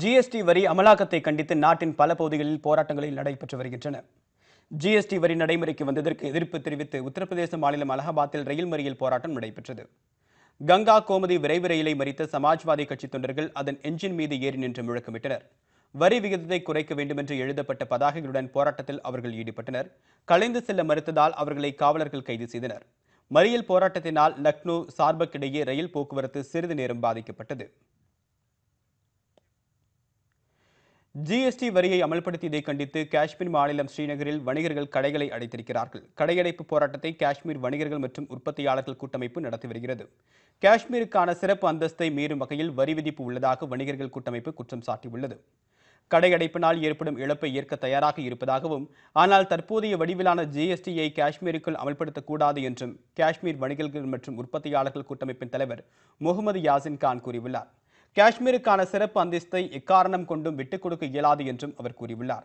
GST வரி அமலாக்கத்தை கண்டித்து நாட்டின் பல பகுதிகளில் போராட்டங்களில் நடைபெற்று வருகின்றன. ஜிஎஸ்டி வரி நடைமுறைக்கு வந்ததற்கு எதிர்ப்பு தெரிவித்து உத்தரப்பிரதேச மாநிலம் அலகாபாத்தில் ரயில் மறியல் போராட்டம் நடைபெற்றது. கங்கா கோமதி விரைவு ரயிலை மறித்த சமாஜ்வாதி கட்சி தொண்டர்கள் அதன் என்ஜின் மீது ஏறி நின்று முழக்கமிட்டனர். வரி விகிதத்தை குறைக்க வேண்டுமென்று எழுதப்பட்ட பதாகைகளுடன் போராட்டத்தில் அவர்கள் ஈடுபட்டனர். கலைந்து செல்ல மறுத்ததால் அவர்களை காவலர்கள் கைது செய்தனர். மறியல் போராட்டத்தினால் லக்னோ சார்பக் இடையே ரயில் போக்குவரத்து சிறிது நேரம் பாதிக்கப்பட்டது. ஜிஎஸ்டி வரியை அமல்படுத்தியதை கண்டித்து காஷ்மீர் மாநிலம் ஸ்ரீநகரில் வணிகர்கள் கடைகளை அடைத்திருக்கிறார்கள். கடையடைப்பு போராட்டத்தை காஷ்மீர் வணிகர்கள் மற்றும் உற்பத்தியாளர்கள் கூட்டமைப்பு நடத்தி வருகிறது. காஷ்மீருக்கான சிறப்பு அந்தஸ்தை மீறும் வகையில் வரி விதிப்பு உள்ளதாக வணிகர்கள் கூட்டமைப்பு குற்றம் சாட்டியுள்ளது. கடையடைப்பினால் ஏற்படும் இழப்பை ஏற்க தயாராக இருப்பதாகவும் ஆனால் தற்போதைய வடிவிலான ஜிஎஸ்டியை காஷ்மீருக்குள் அமல்படுத்தக்கூடாது என்றும் காஷ்மீர் வணிகர்கள் மற்றும் உற்பத்தியாளர்கள் கூட்டமைப்பின் தலைவர் முகமது யாசின் கான் கூறியுள்ளார். காஷ்மீருக்கான சிறப்பு அந்தஸ்தை எக்காரணம் கொண்டும் விட்டுக் கொடுக்க இயலாது என்றும் அவர் கூறியுள்ளார்.